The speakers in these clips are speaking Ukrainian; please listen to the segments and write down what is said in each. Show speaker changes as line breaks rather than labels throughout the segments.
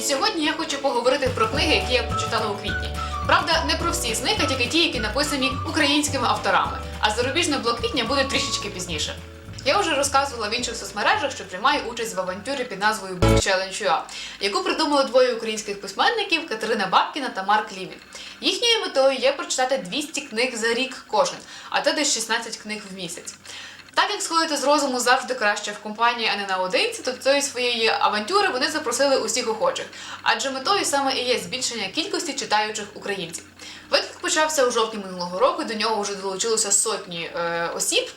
І сьогодні я хочу поговорити про книги, які я прочитала у квітні. Правда, не про всі з них, а тільки ті, які написані українськими авторами. А зарубіжне блок квітня буде трішечки пізніше. Я вже розказувала в інших соцмережах, що приймаю участь в авантюрі під назвою Book Challenge UA, яку придумали двоє українських письменників Катерина Бабкіна та Марк Лівін. Їхньою метою є прочитати 200 книг за рік кожен, а це десь 16 книг в місяць. Так як сходити з розуму завжди краще в компанії, а не наодинці, то до цієї своєї авантюри вони запросили усіх охочих. Адже метою саме і є збільшення кількості читаючих українців. Виклик почався у жовтні минулого року. До нього вже долучилося сотні е, осіб.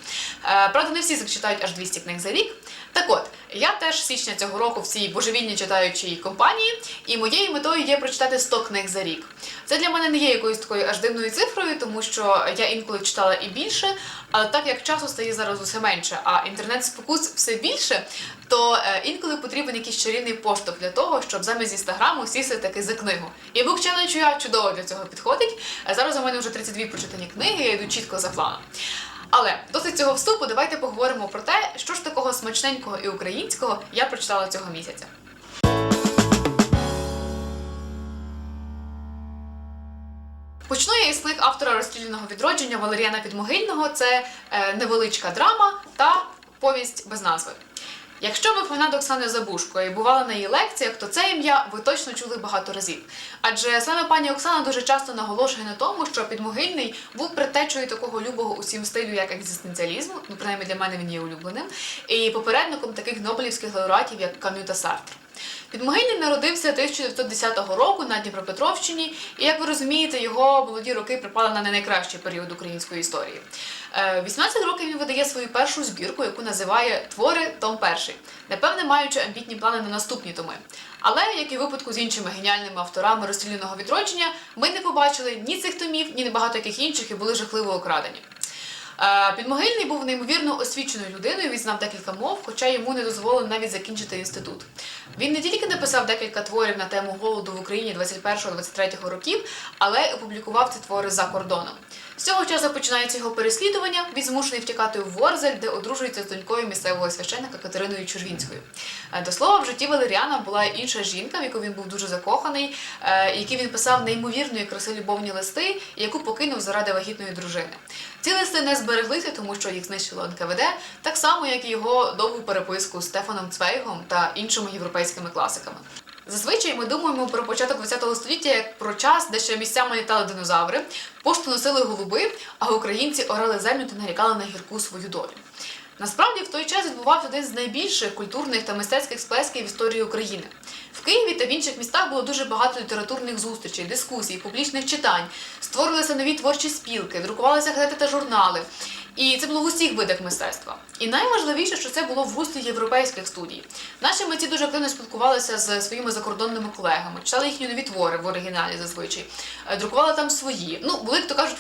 Е, правда, не всі читають аж 200 книг за рік. Так от, я теж січня цього року в цій божевільній читаючій компанії, і моєю метою є прочитати 100 книг за рік. Це для мене не є якоюсь такою аж дивною цифрою, тому що я інколи читала і більше, але так як часу стає зараз усе менше, а інтернет-спокус все більше, то е, інколи потрібен якийсь чарівний поштовх для того, щоб замість інстаграму сісти таки за книгу. І Book Challenge чудово для цього підходить. Е, Зараз у мене вже 32 прочитані книги, я йду чітко за планом. Але досить цього вступу, давайте поговоримо про те, що ж такого смачненького і українського я прочитала цього місяця. Почну я із книг автора розстріляного відродження Валеріана Підмогильного. Це е, невеличка драма та повість без назви. Якщо ви фанат Оксани Забушко і бували на її лекціях, то це ім'я ви точно чули багато разів. Адже саме пані Оксана дуже часто наголошує на тому, що підмогильний був притечою такого любого усім стилю, як екзистенціалізму, ну принаймні для мене він є улюбленим, і попередником таких нобелівських лауреатів, як Кам'ю та Сартр. Підмогильний народився 1910 року на Дніпропетровщині, і як ви розумієте, його молоді роки припали на не найкращий період української історії. Е, 18 років він видає свою першу збірку, яку називає Твори Том Перший, напевне, маючи амбітні плани на наступні томи. Але, як і в випадку з іншими геніальними авторами розстріляного відродження, ми не побачили ні цих томів, ні багато яких інших і були жахливо окрадені. Е, Підмогильний був неймовірно освіченою людиною, він знав декілька мов, хоча йому не дозволили навіть закінчити інститут. Він не тільки написав декілька творів на тему голоду в Україні 21-23 років, але й опублікував ці твори за кордоном. Цього часу починається його переслідування. Він змушений втікати в Ворзель, де одружується з донькою місцевого священника Катериною Чурвінською. Е, До слова, в житті Валеріана була інша жінка, в яку він був дуже закоханий, е, якій він писав неймовірної краси любовні листи, яку покинув заради вагітної дружини. Ці листи не збереглися, тому що їх знищило НКВД, так само, як і його довгу переписку з Стефаном Цвейгом та іншими європейськими класиками. Зазвичай ми думаємо про початок ХХ століття як про час, де ще місцями літали динозаври, пошту носили голуби, а українці орали землю та нарікали на гірку свою долю. Насправді в той час відбувався один з найбільших культурних та мистецьких сплесків в історії України. В Києві та в інших містах було дуже багато літературних зустрічей, дискусій, публічних читань, створилися нові творчі спілки, друкувалися газети та журнали. І це було в усіх видах мистецтва. І найважливіше, що це було в руслі європейських студій. Наші митці дуже активно спілкувалися з своїми закордонними колегами, читали їхні нові твори в оригіналі зазвичай, е, друкували там свої. Ну, були, як то кажуть.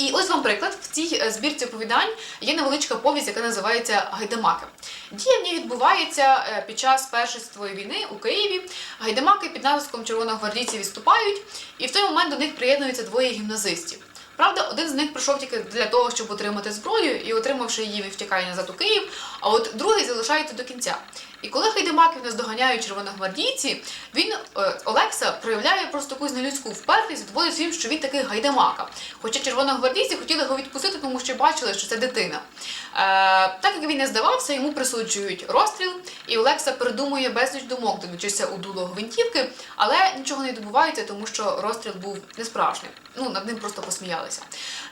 І ось вам приклад в цій е, збірці оповідань є невеличка повість, яка називається Гайдамаки. Дія в ній відбувається е, під час Першої світової війни у Києві. Гайдамаки під натиском червоногвардійців відступають, і в той момент до них приєднуються двоє гімназистів. Правда, один з них прийшов тільки для того, щоб отримати зброю, і отримавши її, він втікає назад у Київ, а от другий залишається до кінця. І коли Хайдемаків наздоганяють червоногвардійці, він е, Олекса проявляє просто якусь нелюдську впертість, доводить їм, що він такий гайдамака. Хоча червоногвардійці хотіли його відпустити, тому що бачили, що це дитина. Е, так як він не здавався, йому присуджують розстріл, і Олекса передумує безліч думок, дивлячися у дуло гвинтівки, але нічого не добувається, тому що розстріл був несправжнім. Ну, над ним просто посміялися.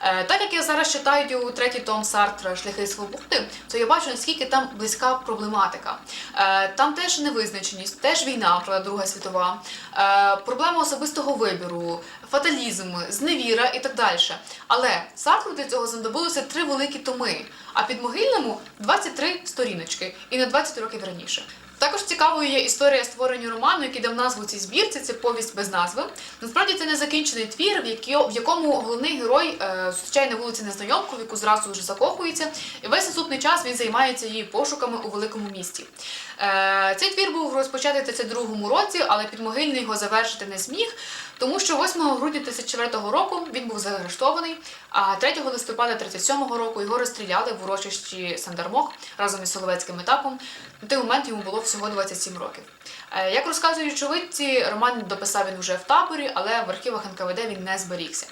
Е, так як я зараз читаю третій том Сартра Шляхи свободи, то я бачу, наскільки там близька проблематика. Е, там теж невизначеність, теж війна, правда, Друга світова, е, проблема особистого вибору, фаталізм, зневіра і так далі. Але Сартру для цього знадобилося три великі томи, а під могильному 23 сторіночки і на 20 років раніше. Також цікавою є історія створення роману, який дав назву цій збірці. Це повість без назви. Насправді це незакінчений твір, в який- в якому головний герой е, зустрічає на вулиці незнайомку, в яку зразу вже закохується, і весь наступний час він займається її пошуками у великому місті. Е, цей твір був розпочатий в 32-му році, але підмогильний його завершити не зміг, тому що 8 грудня 1934 року він був заарештований, а 3 листопада 1937 року його розстріляли в урочищі Сандармох разом із Соловецьким етапом. На той момент йому було всього 27 років. Е, Як розказують очевидці, роман дописав він вже в таборі, але в архівах НКВД він не зберігся.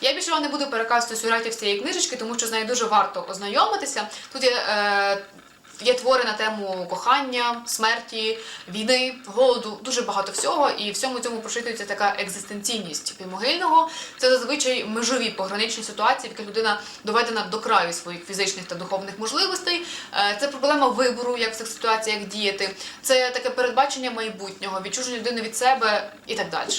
Я більше вам не буду переказувати сюжетів з цієї книжечки, тому що з нею дуже варто ознайомитися. Тут є, е, є твори на тему кохання, смерті, війни, голоду, дуже багато всього. І всьому цьому прочитується така екзистенційність підмогильного. Це зазвичай межові пограничні ситуації, в яких людина доведена до краю своїх фізичних та духовних можливостей. Е, Це проблема вибору, як в цих ситуаціях діяти. Це таке передбачення майбутнього, відчуження людини від себе і так далі.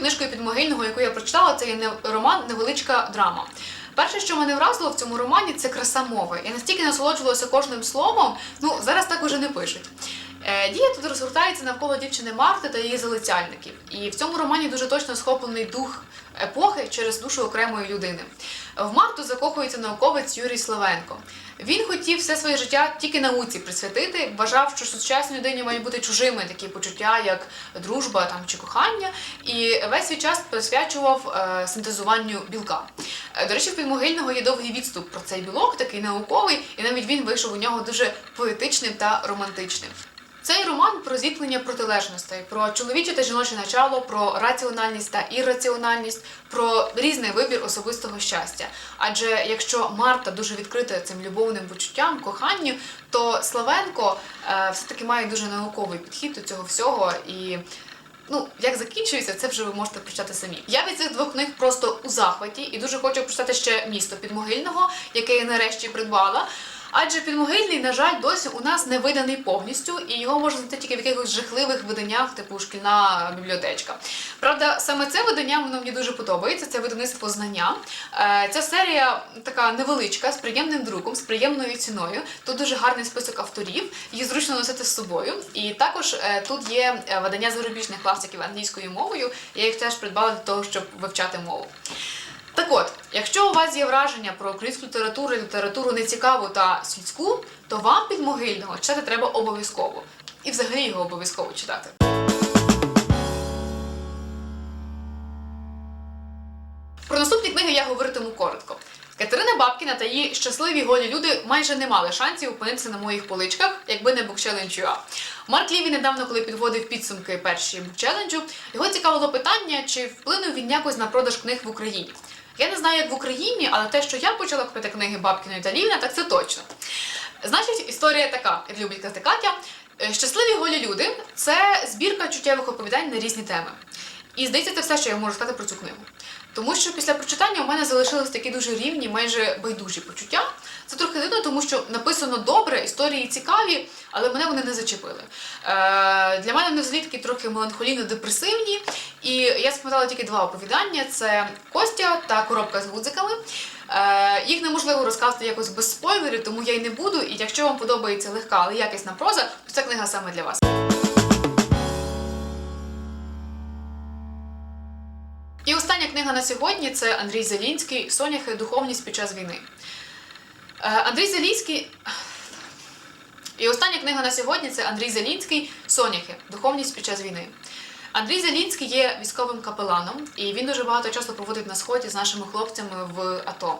Книжкою підмогильного, яку я прочитала, це є роман Невеличка драма. Перше, що мене вразило в цьому романі, це краса мови. Я настільки насолоджувалася кожним словом, ну зараз так уже не пишуть. Е, Дія тут розгортається навколо дівчини Марти та її залицяльників. І в цьому романі дуже точно схоплений дух епохи через душу окремої людини. В Марту закохується науковець Юрій Славенко. Він хотів все своє життя тільки науці присвятити, вважав, що сучасній людині мають бути чужими такі почуття, як дружба там чи кохання, і весь свій час присвячував е, синтезуванню білка. Е, До речі, в підмогильного є довгий відступ про цей білок, такий науковий, і навіть він вийшов у нього дуже поетичним та романтичним. Цей роман про зіткнення протилежностей, про чоловіче та жіноче начало, про раціональність та ірраціональність, про різний вибір особистого щастя. Адже якщо Марта дуже відкрита цим любовним почуттям, коханню, то Славенко е, все-таки має дуже науковий підхід до цього всього і. Ну, як закінчується, це вже ви можете прочитати самі. Я від цих двох книг просто у захваті і дуже хочу прочитати ще місто підмогильного, яке я нарешті придбала. Адже підмогильний, на жаль, досі у нас не виданий повністю, і його можна знайти тільки в якихось жахливих виданнях, типу шкільна бібліотечка. Правда, саме це видання воно мені дуже подобається. Це видавництво знання. Е, Ця серія така невеличка, з приємним друком, з приємною ціною. Тут дуже гарний список авторів, її зручно носити з собою. І також е, тут є е, видання зарубіжних класиків англійською мовою. Я їх теж придбала для того, щоб вивчати мову. Так от, якщо у вас є враження про українську літературу, літературу нецікаву та світську, то вам підмогильного читати треба обов'язково. І взагалі його обов'язково читати. Про наступні книги я говоритиму коротко. Катерина Бабкіна та її щасливі голі люди майже не мали шансів опинитися на моїх поличках, якби не букчеленджу. Марк Ліві недавно, коли підводив підсумки перші букчеленджу, його цікавило питання, чи вплинув він якось на продаж книг в Україні. Я не знаю, як в Україні, але те, що я почала купити книги Бабкіної та Лівна, так це точно. Значить, історія така, як любить казати Катя. Е, Щасливі голі люди це збірка чуттєвих оповідань на різні теми. І здається, це все, що я можу сказати про цю книгу. Тому що після прочитання у мене залишились такі дуже рівні, майже байдужі почуття. Це трохи дивно, тому що написано добре, історії цікаві, але мене вони не зачепили. Е, для мене вони взагалі такі трохи меланхолійно-депресивні. І я спитала тільки два оповідання: це Костя та коробка з гудзиками. Е, їх неможливо розказати якось без спойлерів, тому я й не буду. І якщо вам подобається легка, але якісна проза, то ця книга саме для вас. І остання книга на сьогодні це Андрій Зелінський Соняхи Духовність під час війни. Е, Андрій Зелінський. І остання книга на сьогодні це Андрій Зелінський Соняхи Духовність під час війни. Андрій Зелінський є військовим капеланом, і він дуже багато часу проводить на сході з нашими хлопцями в АТО.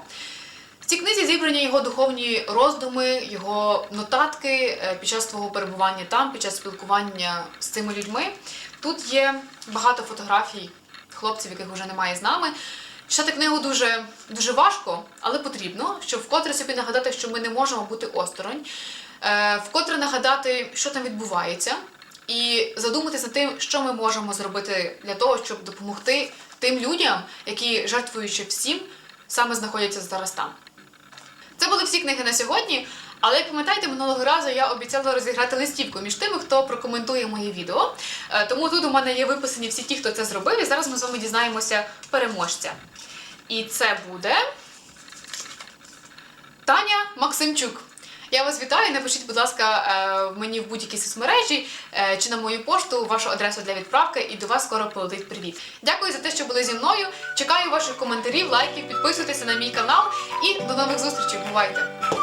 В цій книзі зібрані його духовні роздуми, його нотатки е, під час свого перебування там, під час спілкування з цими людьми. Тут є багато фотографій хлопців, яких вже немає з нами. Читати книгу дуже, дуже важко, але потрібно, щоб вкотре собі нагадати, що ми не можемо бути осторонь, е, вкотре нагадати, що там відбувається, і задуматися над тим, що ми можемо зробити для того, щоб допомогти тим людям, які, жертвуючи всім, саме знаходяться зараз там. Це були всі книги на сьогодні. Але як пам'ятаєте, минулого разу я обіцяла розіграти листівку між тими, хто прокоментує моє відео. Е, Тому тут у мене є виписані всі ті, хто це зробив, і зараз ми з вами дізнаємося переможця. І це буде Таня Максимчук. Я вас вітаю. Напишіть, будь ласка, е, мені в будь-якій соцмережі е, чи на мою пошту вашу адресу для відправки, і до вас скоро полетить привіт. Дякую за те, що були зі мною. Чекаю ваших коментарів, лайків, підписуйтеся на мій канал і до нових зустрічей. Бувайте!